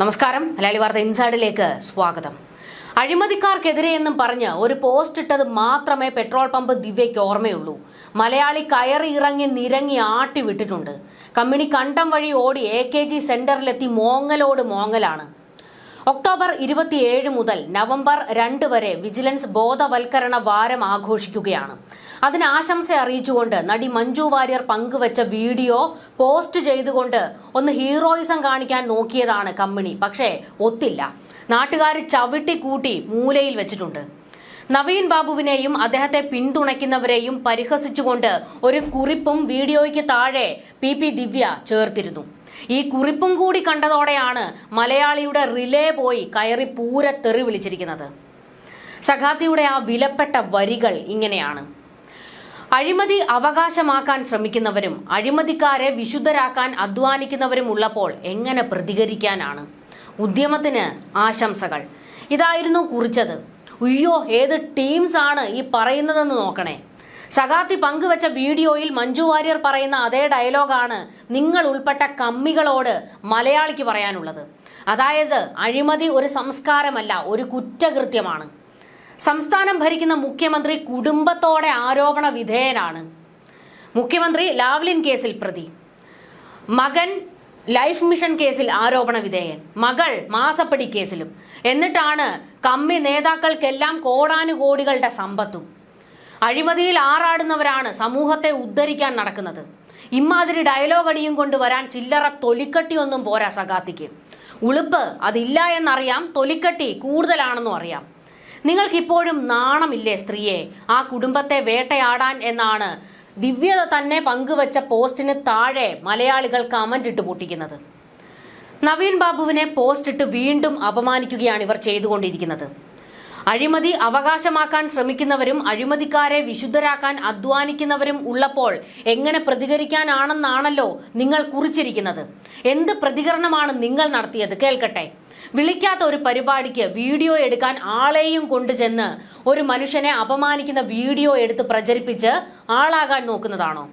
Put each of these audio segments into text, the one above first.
നമസ്കാരം. മലയാളി വാർത്ത ഇൻസൈഡിലേക്ക് സ്വാഗതം. അഴിമതിക്കാർക്കെതിരെ എന്നും പറഞ്ഞ് ഒരു പോസ്റ്റ് ഇട്ടത് മാത്രമേ പെട്രോൾ പമ്പ് ദിവ്യയ്ക്ക് ഓർമ്മയുള്ളൂ. മലയാളി കയറി ഇറങ്ങി നിരങ്ങി ആട്ടി വിട്ടിട്ടുണ്ട്. കമ്പനി കണ്ടം വഴി ഓടി എ കെ ജി സെന്ററിലെത്തി മോങ്ങലോട് മോങ്ങലാണ്. ഒക്ടോബർ ഇരുപത്തിയേഴ് മുതൽ നവംബർ രണ്ട് വരെ വിജിലൻസ് ബോധവൽക്കരണ വാരം ആഘോഷിക്കുകയാണ്. അതിന് ആശംസ അറിയിച്ചുകൊണ്ട് നടി മഞ്ജു വാര്യർ പങ്കുവച്ച വീഡിയോ പോസ്റ്റ് ചെയ്തുകൊണ്ട് ഒന്ന് ഹീറോയിസം കാണിക്കാൻ നോക്കിയതാണ് കമ്പനി പക്ഷേ ഒത്തില്ല. നാട്ടുകാർ ചവിട്ടി കൂട്ടി മൂലയിൽ വെച്ചിട്ടുണ്ട്. നവീൻ ബാബുവിനെയും അദ്ദേഹത്തെ പിന്തുണയ്ക്കുന്നവരെയും പരിഹസിച്ചുകൊണ്ട് ഒരു കുറിപ്പും വീഡിയോയ്ക്ക് താഴെ പി പി ദിവ്യ ചേർത്തിരുന്നു. ഈ കുറിപ്പും കൂടി കണ്ടതോടെയാണ് മലയാളിയുടെ റിലേ പോയി കയറി പൂര തെറി വിളിച്ചിരിക്കുന്നത്. സഖാത്തിയുടെ ആ വിലപ്പെട്ട വരികൾ ഇങ്ങനെയാണ്. അഴിമതി അവകാശമാക്കാൻ ശ്രമിക്കുന്നവരും അഴിമതിക്കാരെ വിശുദ്ധരാക്കാൻ അധ്വാനിക്കുന്നവരും ഉള്ളപ്പോൾ എങ്ങനെ പ്രതികരിക്കാനാണ്? ഉദ്യമത്തിന് ആശംസകൾ. ഇതായിരുന്നു കുറിച്ചത്. ഉയ്യോ ഏത് ടീംസ് ആണ് ഈ പറയുന്നതെന്ന് നോക്കണേ. സഗാത്തി പങ്കുവച്ച വീഡിയോയിൽ മഞ്ജു വാര്യർ പറയുന്ന അതേ ഡയലോഗാണ് നിങ്ങൾ ഉൾപ്പെട്ട കമ്മികളോട് മലയാളിക്ക് പറയാനുള്ളത്. അതായത് അഴിമതി ഒരു സംസ്കാരമല്ല ഒരു കുറ്റകൃത്യമാണ്. സംസ്ഥാനം ഭരിക്കുന്ന മുഖ്യമന്ത്രി കുടുംബത്തോടെ ആരോപണ വിധേയനാണ്. മുഖ്യമന്ത്രി ലാവ്ലിൻ കേസിൽ പ്രതി. മകൻ ലൈഫ് മിഷൻ കേസിൽ ആരോപണ വിധേയൻ. മകൾ മാസപ്പടി കേസിലും. എന്നിട്ടാണ് കമ്മി നേതാക്കൾക്കെല്ലാം കോടാനുകോടികളുടെ സമ്പത്തും. അഴിമതിയിൽ ആറാടുന്നവരാണ് സമൂഹത്തെ ഉദ്ധരിക്കാൻ നടക്കുന്നത്. ഇമാതിരി ഡയലോഗ് അടിയും കൊണ്ട് വരാൻ ചില്ലറ തൊലിക്കട്ടിയൊന്നും പോരാ സഖാത്തിക്ക്. ഉളുപ്പ് അതില്ല എന്നറിയാം തൊലിക്കട്ടി കൂടുതലാണെന്നും അറിയാം. നിങ്ങൾക്കിപ്പോഴും നാണമില്ലേ സ്ത്രീയെ? ആ കുടുംബത്തെ വേട്ടയാടാൻ എന്നാണ് ദിവ്യത തന്നെ പങ്കുവച്ച പോസ്റ്റിന് താഴെ മലയാളികൾ കമന്റ് ഇട്ട് പൊട്ടിക്കുന്നത്. നവീൻ ബാബുവിനെ പോസ്റ്റ് ഇട്ട് വീണ്ടും അപമാനിക്കുകയാണ് ഇവർ ചെയ്തുകൊണ്ടിരിക്കുന്നത്. അഴിമതി അവകാശമാക്കാൻ ശ്രമിക്കുന്നവരും അഴിമതിക്കാരെ വിശുദ്ധരാക്കാൻ അധ്വാനിക്കുന്നവരും ഉള്ളപ്പോൾ എങ്ങനെ പ്രതികരിക്കാനാണെന്നാണല്ലോ നിങ്ങൾ കുറിച്ചിരിക്കുന്നത്. എന്ത് പ്രതികരണമാണ് നിങ്ങൾ നടത്തിയത്? കേൾക്കട്ടെ. വിളിക്കാത്ത ഒരു പരിപാടിക്ക് വീഡിയോ എടുക്കാൻ ആളെയും കൊണ്ടുചെന്ന് ഒരു മനുഷ്യനെ അപമാനിക്കുന്ന വീഡിയോ എടുത്ത് പ്രചരിപ്പിച്ച് ആളാകാൻ നോക്കുന്നതാണോ?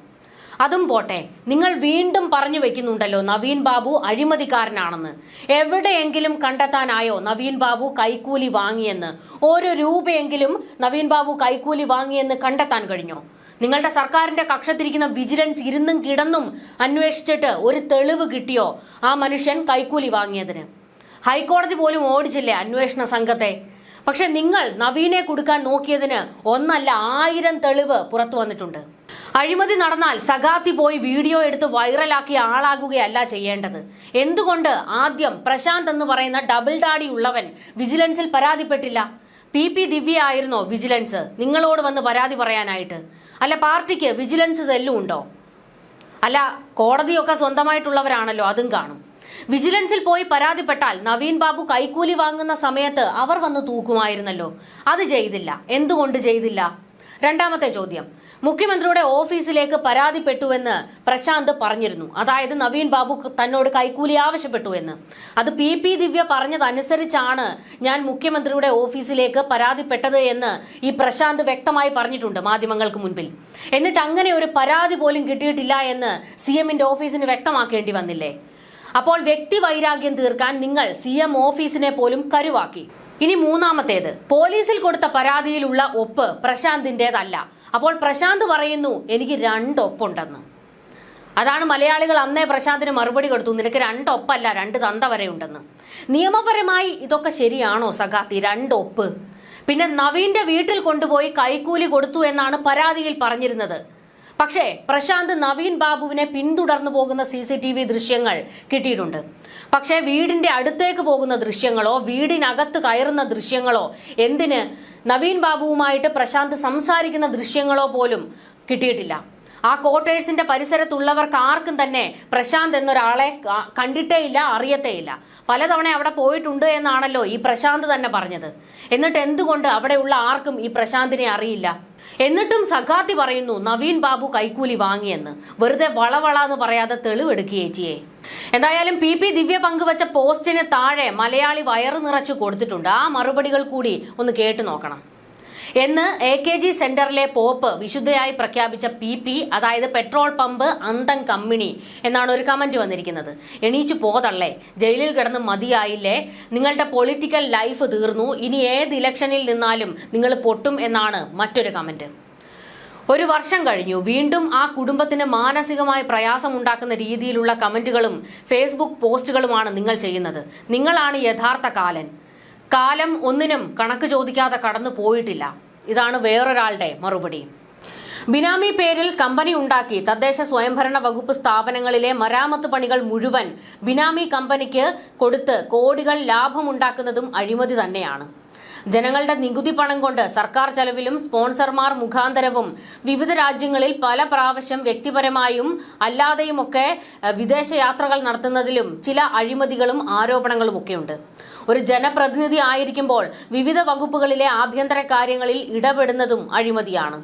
അതും പോട്ടെ നിങ്ങൾ വീണ്ടും പറഞ്ഞു വെക്കുന്നുണ്ടല്ലോ നവീൻ ബാബു അഴിമതിക്കാരനാണെന്ന്. എവിടെയെങ്കിലും കണ്ടെത്താനായോ നവീൻ ബാബു കൈക്കൂലി വാങ്ങിയെന്ന്? ഒരു രൂപയെങ്കിലും നവീൻ ബാബു കൈക്കൂലി വാങ്ങിയെന്ന് കണ്ടെത്താൻ കഴിഞ്ഞോ? നിങ്ങളുടെ സർക്കാരിന്റെ കക്ഷത്തിരിക്കുന്ന വിജിലൻസ് ഇരുന്നും കിടന്നും അന്വേഷിച്ചിട്ട് ഒരു തെളിവ് കിട്ടിയോ ആ മനുഷ്യൻ കൈക്കൂലി വാങ്ങിയതിന്? ഹൈക്കോടതി പോലും ഓടിച്ചില്ലേ അന്വേഷണ സംഘത്തെ? പക്ഷെ നിങ്ങൾ നവീനെ കൊടുക്കാൻ നോക്കിയതിന് ഒന്നല്ല ആയിരം തെളിവ് പുറത്തു വന്നിട്ടുണ്ട്. അഴിമതി നടന്നാൽ സഖാത്തി പോയി വീഡിയോ എടുത്ത് വൈറലാക്കി ആളാകുകയല്ല ചെയ്യേണ്ടത്. എന്തുകൊണ്ട് ആദ്യം പ്രശാന്ത് എന്ന് പറയുന്ന ഡബിൾ ഡാഡി ഉള്ളവൻ വിജിലൻസിൽ പരാതിപ്പെട്ടില്ല? പി പി ദിവ്യ ആയിരുന്നോ വിജിലൻസ്? നിങ്ങളോട് വന്ന് പരാതി പറയാനായിട്ട്. അല്ല പാർട്ടിക്ക് വിജിലൻസ് സെല്ലും ഉണ്ടോ? അല്ല കോടതിയൊക്കെ സ്വന്തമായിട്ടുള്ളവരാണല്ലോ അതും കാണും. വിജിലൻസിൽ പോയി പരാതിപ്പെട്ടാൽ നവീൻ ബാബു കൈക്കൂലി വാങ്ങുന്ന സമയത്ത് അവർ വന്ന് തൂക്കുമായിരുന്നല്ലോ. അത് ചെയ്തില്ല. എന്തുകൊണ്ട് ചെയ്തില്ല? രണ്ടാമത്തെ ചോദ്യം. മുഖ്യമന്ത്രിയുടെ ഓഫീസിലേക്ക് പരാതിപ്പെട്ടുവെന്ന് പ്രശാന്ത് പറഞ്ഞിരുന്നു. അതായത് നവീൻ ബാബു തന്നോട് കൈക്കൂലി ആവശ്യപ്പെട്ടു എന്ന് അത് പി പി ദിവ്യ പറഞ്ഞതനുസരിച്ചാണ് ഞാൻ മുഖ്യമന്ത്രിയുടെ ഓഫീസിലേക്ക് പരാതിപ്പെട്ടത് എന്ന് ഈ പ്രശാന്ത് വ്യക്തമായി പറഞ്ഞിട്ടുണ്ട് മാധ്യമങ്ങൾക്ക് മുൻപിൽ. എന്നിട്ട് അങ്ങനെ ഒരു പരാതി പോലും കിട്ടിയിട്ടില്ല എന്ന് സി എമ്മിന്റെ ഓഫീസിന് വ്യക്തമാക്കേണ്ടി വന്നില്ലേ? അപ്പോൾ വ്യക്തി വൈരാഗ്യം തീർക്കാൻ നിങ്ങൾ സി എം ഓഫീസിനെ പോലും കരുവാക്കി. ഇനി മൂന്നാമത്തേത്. പോലീസിൽ കൊടുത്ത പരാതിയിലുള്ള ഒപ്പ് പ്രശാന്തിന്റെതല്ല അപ്പോൾ പ്രശാന്ത് പറയുന്നു എനിക്ക് രണ്ടൊപ്പുണ്ടെന്ന്. അതാണ് മലയാളികൾ അന്നേ പ്രശാന്തിന് മറുപടി കൊടുത്തു. നിനക്ക് രണ്ടൊപ്പല്ല രണ്ട് തന്ത വരെ ഉണ്ടെന്ന്. നിയമപരമായി ഇതൊക്കെ ശരിയാണോ സഖാത്തി? രണ്ടൊപ്പ്. പിന്നെ നവീന്റെ വീട്ടിൽ കൊണ്ടുപോയി കൈക്കൂലി കൊടുത്തു എന്നാണ് പരാതിയിൽ പറഞ്ഞിരുന്നത്. പക്ഷേ പ്രശാന്ത് നവീൻ ബാബുവിനെ പിന്തുടർന്നു പോകുന്ന സി സി ടി വി ദൃശ്യങ്ങൾ കിട്ടിയിട്ടുണ്ട്. പക്ഷേ വീടിന്റെ അടുത്തേക്ക് പോകുന്ന ദൃശ്യങ്ങളോ വീടിനകത്ത് കയറുന്ന ദൃശ്യങ്ങളോ എന്തിന് നവീൻ ബാബുവുമായിട്ട് പ്രശാന്ത് സംസാരിക്കുന്ന ദൃശ്യങ്ങളോ പോലും കിട്ടിയിട്ടില്ല. ആ ക്വാർട്ടേഴ്സിന്റെ പരിസരത്തുള്ളവർക്ക് ആർക്കും തന്നെ പ്രശാന്ത് എന്നൊരാളെ കണ്ടിട്ടേ ഇല്ല അറിയത്തേ ഇല്ല പലതവണ അവിടെ പോയിട്ടുണ്ട് എന്നാണല്ലോ ഈ പ്രശാന്ത് തന്നെ പറഞ്ഞത്. എന്നിട്ട് എന്തുകൊണ്ട് അവിടെയുള്ള ആർക്കും ഈ പ്രശാന്തിനെ അറിയില്ല? എന്നിട്ടും സഖാത്തി പറയുന്നു നവീൻ ബാബു കൈക്കൂലി വാങ്ങിയെന്ന്. വെറുതെ വളവള എന്ന് പറയാതെ തെളിവെടുക്കുക ചേച്ചിയെ എന്തായാലും പി പി ദിവ്യ പങ്കുവച്ച പോസ്റ്റിന് താഴെ മലയാളി വയറ് നിറച്ചു കൊടുത്തിട്ടുണ്ട്. ആ മറുപടികൾ കൂടി ഒന്ന് കേട്ടു നോക്കണം. എന്ന് എ കെ ജി സെന്ററിലെ പോപ്പ് വിശുദ്ധയായി പ്രഖ്യാപിച്ച പി പി അതായത് പെട്രോൾ പമ്പ് അന്തം കമ്മിണി എന്നാണ് ഒരു കമന്റ് വന്നിരിക്കുന്നത്. എണീച്ചു പോതള്ളേ ജയിലിൽ കിടന്ന് മതിയായില്ലേ? നിങ്ങളുടെ പൊളിറ്റിക്കൽ ലൈഫ് തീർന്നു. ഇനി ഏത് ഇലക്ഷനിൽ നിന്നാലും നിങ്ങൾ പൊട്ടും എന്നാണ് മറ്റൊരു കമന്റ്. ഒരു വർഷം കഴിഞ്ഞു. വീണ്ടും ആ കുടുംബത്തിന് മാനസികമായി പ്രയാസമുണ്ടാക്കുന്ന രീതിയിലുള്ള കമന്റുകളും ഫേസ്ബുക്ക് പോസ്റ്റുകളുമാണ് നിങ്ങൾ ചെയ്യുന്നത്. നിങ്ങളാണ് യഥാർത്ഥ കാലൻ. കാലം ഒന്നിനും കണക്ക് ചോദിക്കാതെ കടന്നു പോയിട്ടില്ല. ഇതാണ് വേറൊരാളുടെ മറുപടി. ബിനാമി പേരിൽ കമ്പനി ഉണ്ടാക്കി തദ്ദേശ സ്വയംഭരണ വകുപ്പ് സ്ഥാപനങ്ങളിലെ മരാമത്ത് പണികൾ മുഴുവൻ ബിനാമി കമ്പനിക്ക് കൊടുത്ത് കോടികൾ ലാഭമുണ്ടാക്കുന്നതും അഴിമതി തന്നെയാണ്. ജനങ്ങളുടെ നികുതി പണം കൊണ്ട് സർക്കാർ ചെലവിലും സ്പോൺസർമാർ മുഖാന്തരവും വിവിധ രാജ്യങ്ങളിൽ പല പ്രാവശ്യം വ്യക്തിപരമായും അല്ലാതെയുമൊക്കെ വിദേശയാത്രകൾ വിദേശ യാത്രകൾ നടത്തുന്നതിലും ചില അഴിമതികളും ആരോപണങ്ങളും ഒക്കെയുണ്ട്. ഒരു ജനപ്രതിനിധി ആയിരിക്കുമ്പോൾ വിവിധ വകുപ്പുകളിലെ ആഭ്യന്തര കാര്യങ്ങളിൽ ഇടപെടുന്നതും അഴിമതിയാണ്.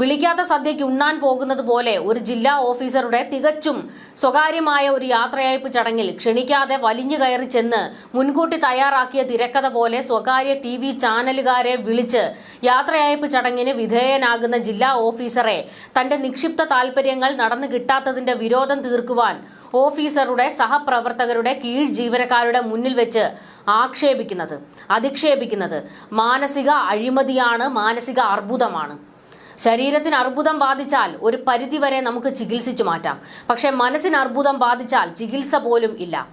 വിളിക്കാത്ത സദ്യയ്ക്ക് ഉണ്ണാൻ പോകുന്നത് പോലെ ഒരു ജില്ലാ ഓഫീസറുടെ തികച്ചും സ്വകാര്യമായ ഒരു യാത്രയയപ്പ് ചടങ്ങിൽ ക്ഷണിക്കാതെ വലിഞ്ഞു കയറി ചെന്ന് മുൻകൂട്ടി തയ്യാറാക്കിയ തിരക്കഥ പോലെ സ്വകാര്യ ടി വി ചാനലുകാരെ വിളിച്ച് യാത്രയയപ്പ് ചടങ്ങിന് വിധേയനാകുന്ന ജില്ലാ ഓഫീസറെ തന്റെ നിക്ഷിപ്ത താൽപര്യങ്ങൾ നടന്നു കിട്ടാത്തതിന്റെ വിരോധം തീർക്കുവാൻ ഓഫീസറുടെ സഹപ്രവർത്തകരുടെ കീഴ് ജീവനക്കാരുടെ മുന്നിൽ വെച്ച് ആക്ഷേപിക്കുന്നത് അധിക്ഷേപിക്കുന്നത് മാനസിക അഴിമതിയാണ് മാനസിക അർബുദമാണ്. ശരീരത്തിന് അർബുദം ബാധിച്ചാൽ ഒരു പരിധിവരെ നമുക്ക് ചികിത്സിച്ചു മാറ്റാം. പക്ഷെ മനസ്സിന് അർബുദം ബാധിച്ചാൽ ചികിത്സ പോലും ഇല്ല.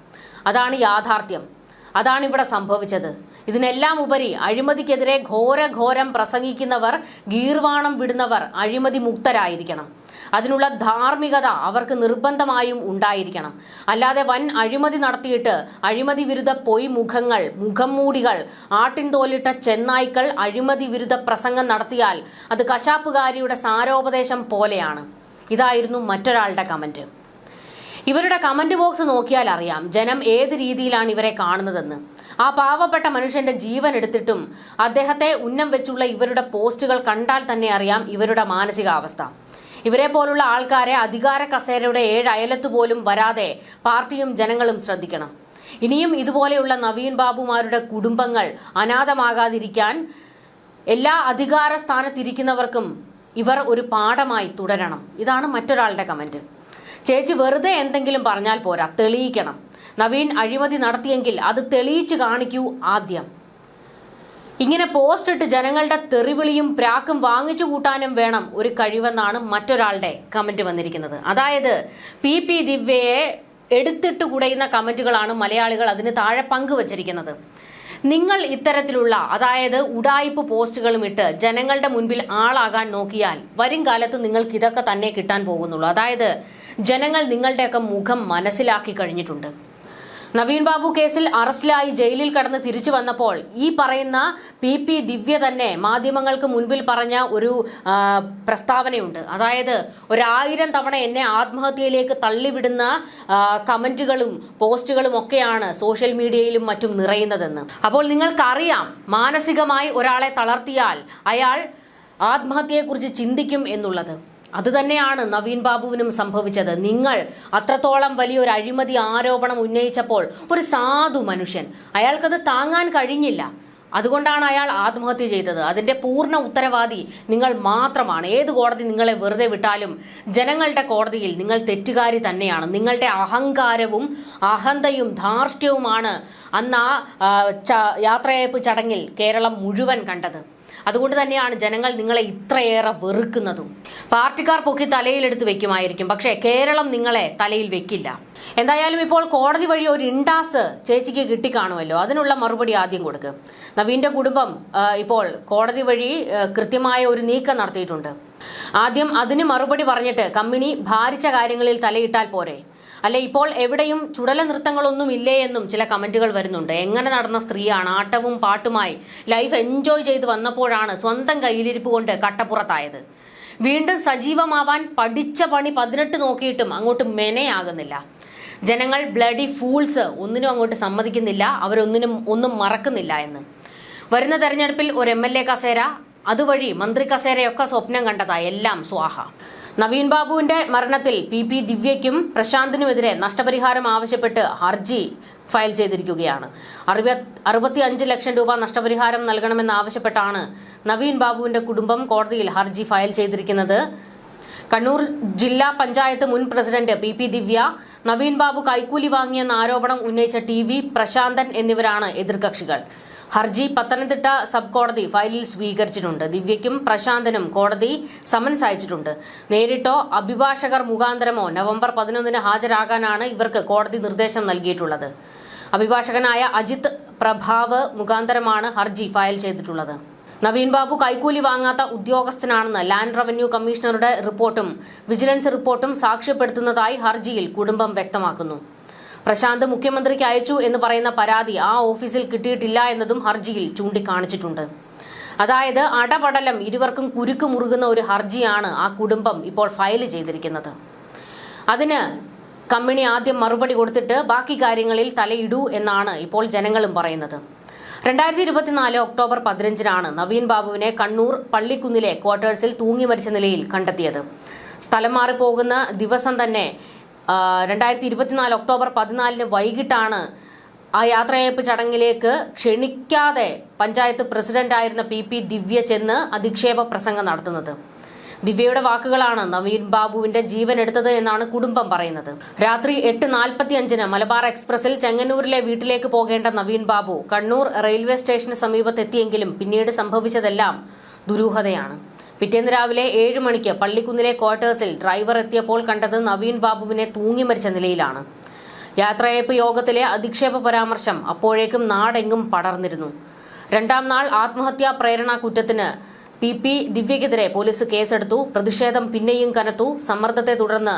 അതാണ് യാഥാർത്ഥ്യം. അതാണ് ഇവിടെ സംഭവിച്ചത്. ഇതിനെല്ലാം ഉപരി അഴിമതിക്കെതിരെ ഘോരഘോരം പ്രസംഗിക്കുന്നവർ ഗീർവാണം വിടുന്നവർ അഴിമതി മുക്തരായിരിക്കണം. അതിനുള്ള ധാർമ്മികത അവർക്ക് നിർബന്ധമായും ഉണ്ടായിരിക്കണം. അല്ലാതെ വൻ അഴിമതി നടത്തിയിട്ട് അഴിമതി വിരുദ്ധ പൊയ് മുഖങ്ങൾ മുഖം മൂടികൾ ആട്ടിൻ തോലിട്ട ചെന്നായ്ക്കൾ അഴിമതി വിരുദ്ധ പ്രസംഗം നടത്തിയാൽ അത് കശാപ്പുകാരിയുടെ സാരോപദേശം പോലെയാണ്. ഇതായിരുന്നു മറ്റൊരാളുടെ കമന്റ്. ഇവരുടെ കമന്റ് ബോക്സ് നോക്കിയാൽ അറിയാം ജനം ഏത് രീതിയിലാണ് ഇവരെ കാണുന്നതെന്ന്. ആ പാവപ്പെട്ട മനുഷ്യന്റെ ജീവൻ എടുത്തിട്ടും അദ്ദേഹത്തെ ഉന്നം വെച്ചുള്ള ഇവരുടെ പോസ്റ്റുകൾ കണ്ടാൽ തന്നെ അറിയാം ഇവരുടെ മാനസികാവസ്ഥ. ഇവരെ പോലുള്ള ആൾക്കാരെ അധികാര കസേരയുടെ ഏഴ് അയലത്ത് പോലും വരാതെ പാർട്ടിയും ജനങ്ങളും ശ്രദ്ധിക്കണം. ഇനിയും ഇതുപോലെയുള്ള നവീൻ ബാബുമാരുടെ കുടുംബങ്ങൾ അനാഥമാകാതിരിക്കാൻ എല്ലാ അധികാര സ്ഥാനത്തിരിക്കുന്നവർക്കും ഇവർ ഒരു പാഠമായി തുടരണം. ഇതാണ് മറ്റൊരാളുടെ കമന്റ്. ചേച്ചി വെറുതെ എന്തെങ്കിലും പറഞ്ഞാൽ പോരാ തെളിയിക്കണം. നവീൻ അഴിമതി നടത്തിയെങ്കിൽ അത് തെളിയിച്ചു കാണിക്കൂ ആദ്യം. ഇങ്ങനെ പോസ്റ്റ് ഇട്ട് ജനങ്ങളുടെ തെറിവിളിയും പ്രാക്കും വാങ്ങിച്ചു കൂട്ടാനും വേണം ഒരു കഴിവെന്നാണ് മറ്റൊരാളുടെ കമന്റ് വന്നിരിക്കുന്നത്. അതായത് പി പി ദിവ്യയെ എടുത്തിട്ട് കുടയുന്ന കമന്റുകളാണ് മലയാളികൾ അതിന് താഴെ പങ്കുവച്ചിരിക്കുന്നത്. നിങ്ങൾ ഇത്തരത്തിലുള്ള അതായത് ഉടായ്പ് പോസ്റ്റുകളും ഇട്ട് ജനങ്ങളുടെ മുൻപിൽ ആളാകാൻ നോക്കിയാൽ വരും കാലത്ത് നിങ്ങൾക്ക് ഇതൊക്കെ തന്നെ കിട്ടാൻ പോകുന്നുള്ളൂ. അതായത് ജനങ്ങൾ നിങ്ങളുടെയൊക്കെ മുഖം മനസ്സിലാക്കി കഴിഞ്ഞിട്ടുണ്ട്. നവീൻ ബാബു കേസിൽ അറസ്റ്റിലായി ജയിലിൽ കടന്ന് തിരിച്ചു വന്നപ്പോൾ ഈ പറയുന്ന പി പി ദിവ്യ തന്നെ മാധ്യമങ്ങൾക്ക് മുൻപിൽ പറഞ്ഞ ഒരു പ്രസ്താവനയുണ്ട്. അതായത് ഒരായിരം തവണ എന്നെ ആത്മഹത്യയിലേക്ക് തള്ളിവിടുന്ന കമന്റുകളും പോസ്റ്റുകളും ഒക്കെയാണ് സോഷ്യൽ മീഡിയയിലും മറ്റും നിറയുന്നതെന്ന്. അപ്പോൾ നിങ്ങൾക്കറിയാം മാനസികമായി ഒരാളെ തളർത്തിയാൽ അയാൾ ആത്മഹത്യയെക്കുറിച്ച് ചിന്തിക്കും എന്നുള്ളത്. അതുതന്നെയാണ് നവീൻ ബാബുവിനും സംഭവിച്ചത്. നിങ്ങൾ അത്രത്തോളം വലിയൊരു അഴിമതി ആരോപണം ഉന്നയിച്ചപ്പോൾ ഒരു സാധു മനുഷ്യൻ. അയാൾക്കത് താങ്ങാൻ കഴിഞ്ഞില്ല. അതുകൊണ്ടാണ് അയാൾ ആത്മഹത്യ ചെയ്തത്. അതിന്റെ പൂർണ ഉത്തരവാദി നിങ്ങൾ മാത്രമാണ്. ഏത് കോടതി നിങ്ങളെ വെറുതെ വിട്ടാലും ജനങ്ങളുടെ കോടതിയിൽ നിങ്ങൾ തെറ്റുകാരി തന്നെയാണ്. നിങ്ങളുടെ അഹങ്കാരവും അഹന്തയും ധാർഷ്ട്യവുമാണ് അന്ന് ആ യാത്രയയപ്പ് ചടങ്ങിൽ കേരളം മുഴുവൻ കണ്ടത്. അതുകൊണ്ട് തന്നെയാണ് ജനങ്ങൾ നിങ്ങളെ ഇത്രയേറെ വെറുക്കുന്നതും. പാർട്ടിക്കാർ പൊക്കി തലയിലെടുത്ത് വെക്കുമായിരിക്കും. പക്ഷേ കേരളം നിങ്ങളെ തലയിൽ വെക്കില്ല. എന്തായാലും ഇപ്പോൾ കോടതി വഴി ഒരു ഇൻഡാസ് ചേച്ചിക്ക് കിട്ടിക്കാണുമല്ലോ. അതിനുള്ള മറുപടി ആദ്യം കൊടുക്കുക നവീന്റെ കുടുംബം ഇപ്പോൾ കോടതി വഴി കൃത്യമായ ഒരു നീക്കം നടത്തിയിട്ടുണ്ട്. ആദ്യം അതിന് മറുപടി പറഞ്ഞിട്ട് കമ്പനി ഭാരിച്ച കാര്യങ്ങളിൽ തലയിട്ടാൽ പോരെ. അല്ല ഇപ്പോൾ എവിടെയും ചുടല നൃത്തങ്ങളൊന്നും ഇല്ലേ എന്നും ചില കമന്റുകൾ വരുന്നുണ്ട്. എങ്ങനെ നടന്ന സ്ത്രീയാണ് ആട്ടവും പാട്ടുമായി ലൈഫ് എൻജോയ് ചെയ്ത് വന്നപ്പോഴാണ് സ്വന്തം കയ്യിലിരിപ്പ് കൊണ്ട് കട്ടപ്പുറത്തായത്. വീണ്ടും സജീവമാവാൻ പഠിച്ച പണി പതിനെട്ട് നോക്കിയിട്ടും അങ്ങോട്ട് മെനയാകുന്നില്ല. ജനങ്ങൾ ബ്ലഡി ഫൂൾസ് ഒന്നിനും അങ്ങോട്ട് സമ്മതിക്കുന്നില്ല അവരൊന്നിനും ഒന്നും മറക്കുന്നില്ല എന്ന്. വരുന്ന തെരഞ്ഞെടുപ്പിൽ ഒരു എം എൽ എ കസേര അതുവഴി മന്ത്രി കസേരയൊക്കെ സ്വപ്നം കണ്ടതാ എല്ലാം സ്വാഹ. നവീൻ ബാബുവിന്റെ മരണത്തിൽ പി പി ദിവ്യയ്ക്കും പ്രശാന്തിനുമെതിരെ നഷ്ടപരിഹാരം ആവശ്യപ്പെട്ട് ഹർജി ഫയൽ ചെയ്തിരിക്കുകയാണ്. അറുപത്തി അഞ്ച് ലക്ഷം രൂപ നഷ്ടപരിഹാരം നൽകണമെന്നാവശ്യപ്പെട്ടാണ് നവീൻ ബാബുവിന്റെ കുടുംബം കോടതിയിൽ ഹർജി ഫയൽ ചെയ്തിരിക്കുന്നത്. കണ്ണൂർ ജില്ലാ പഞ്ചായത്ത് മുൻ president P P Divya Naveen Babu കൈക്കൂലി വാങ്ങിയെന്ന ആരോപണം ഉന്നയിച്ച ടി വി പ്രശാന്തൻ എന്നിവരാണ് എതിർകക്ഷികൾ. ഹർജി പത്തനംതിട്ട സബ് കോടതി ഫയലിൽ സ്വീകരിച്ചിട്ടുണ്ട്. ദിവ്യയ്ക്കും പ്രശാന്തനും കോടതി സമൻസ് അയച്ചിട്ടുണ്ട്. നേരിട്ടോ അഭിഭാഷകർ മുഖാന്തരമോ നവംബർ പതിനൊന്നിന് ഹാജരാകാനാണ് ഇവർക്ക് കോടതി നിർദ്ദേശം നൽകിയിട്ടുള്ളത്. അഭിഭാഷകനായ അജിത് പ്രഭാവ് മുഖാന്തരമാണ് ഹർജി ഫയൽ ചെയ്തിട്ടുള്ളത്. നവീൻ ബാബു കൈക്കൂലി വാങ്ങാത്ത ഉദ്യോഗസ്ഥനാണെന്ന് ലാൻഡ് റവന്യൂ കമ്മീഷണറുടെ റിപ്പോർട്ടും വിജിലൻസ് റിപ്പോർട്ടും സാക്ഷ്യപ്പെടുത്തുന്നതായി ഹർജിയിൽ കുടുംബം വ്യക്തമാക്കുന്നു. പ്രശാന്ത് മുഖ്യമന്ത്രിക്ക് അയച്ചു എന്ന് പറയുന്ന പരാതി ആ ഓഫീസിൽ കിട്ടിയിട്ടില്ല എന്നതും ഹർജിയിൽ ചൂണ്ടിക്കാണിച്ചിട്ടുണ്ട്. അതായത് അടപടലം ഇരുവർക്കും കുരുക്ക് മുറുകുന്ന ഒരു ഹർജിയാണ് ആ കുടുംബം ഇപ്പോൾ ഫയൽ ചെയ്തിരിക്കുന്നത്. അതിന് കമ്പനി ആദ്യം മറുപടി കൊടുത്തിട്ട് ബാക്കി കാര്യങ്ങളിൽ തലയിടൂ എന്നാണ് ഇപ്പോൾ ജനങ്ങളും പറയുന്നത്. രണ്ടായിരത്തി ഇരുപത്തിനാല് ഒക്ടോബർ പതിനഞ്ചിനാണ് നവീൻ ബാബുവിനെ കണ്ണൂർ പള്ളിക്കുന്നിലെ ക്വാർട്ടേഴ്സിൽ തൂങ്ങി മരിച്ച നിലയിൽ കണ്ടെത്തിയത്. സ്ഥലം മാറിപ്പോകുന്ന ദിവസം തന്നെ രണ്ടായിരത്തി ഇരുപത്തിനാല് ഒക്ടോബർ പതിനാലിന് വൈകിട്ടാണ് ആ യാത്രയയപ്പ് ചടങ്ങിലേക്ക് ക്ഷണിക്കാതെ പഞ്ചായത്ത് പ്രസിഡന്റായിരുന്ന പി പി ദിവ്യ ചെന്ന് അധിക്ഷേപ പ്രസംഗം നടത്തുന്നത്. ദിവ്യയുടെ വാക്കുകളാണ് നവീൻ ബാബുവിന്റെ ജീവൻ എടുത്തത് എന്നാണ് കുടുംബം പറയുന്നത്. രാത്രി എട്ട് നാൽപ്പത്തി അഞ്ചിന് മലബാർ എക്സ്പ്രസിൽ ചെങ്ങന്നൂരിലെ വീട്ടിലേക്ക് പോകേണ്ട നവീൻ ബാബു കണ്ണൂർ റെയിൽവേ സ്റ്റേഷന് സമീപത്തെത്തിയെങ്കിലും പിന്നീട് സംഭവിച്ചതെല്ലാം ദുരൂഹതയാണ്. പിറ്റേന്ന് രാവിലെ ഏഴ് മണിക്ക് പള്ളിക്കുന്നിലെ ക്വാർട്ടേഴ്സിൽ ഡ്രൈവർ എത്തിയപ്പോൾ കണ്ടത് നവീൻ ബാബുവിനെ തൂങ്ങി മരിച്ച നിലയിലാണ്. യാത്രയയപ്പ് യോഗത്തിലെ അധിക്ഷേപ പരാമർശം അപ്പോഴേക്കും നാടെങ്ങും പടർന്നിരുന്നു. രണ്ടാം നാൾ ആത്മഹത്യാ പ്രേരണ കുറ്റത്തിന് പി പി ദിവ്യക്കെതിരെ പോലീസ് കേസെടുത്തു. പ്രതിഷേധം പിന്നെയും കനത്തു. സമ്മർദ്ദത്തെ തുടർന്ന്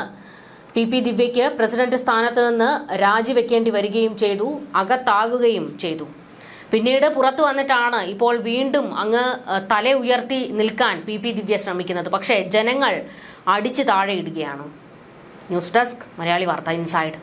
പി പി ദിവ്യയ്ക്ക് പ്രസിഡന്റ് സ്ഥാനത്ത് നിന്ന് രാജിവെക്കേണ്ടി വരികയും ചെയ്തു. അകത്താകുകയും ചെയ്തു. പിന്നീട് പുറത്തു വന്നിട്ടാണ് ഇപ്പോൾ വീണ്ടും അങ്ങ് തല ഉയർത്തി നിൽക്കാൻ പി പി ദിവ്യ ശ്രമിക്കുന്നത്. പക്ഷേ ജനങ്ങൾ അടിച്ചു താഴെയിടുകയാണ് ന്യൂസ് ഡെസ്ക് മലയാളി വാർത്ത ഇൻസൈഡ്.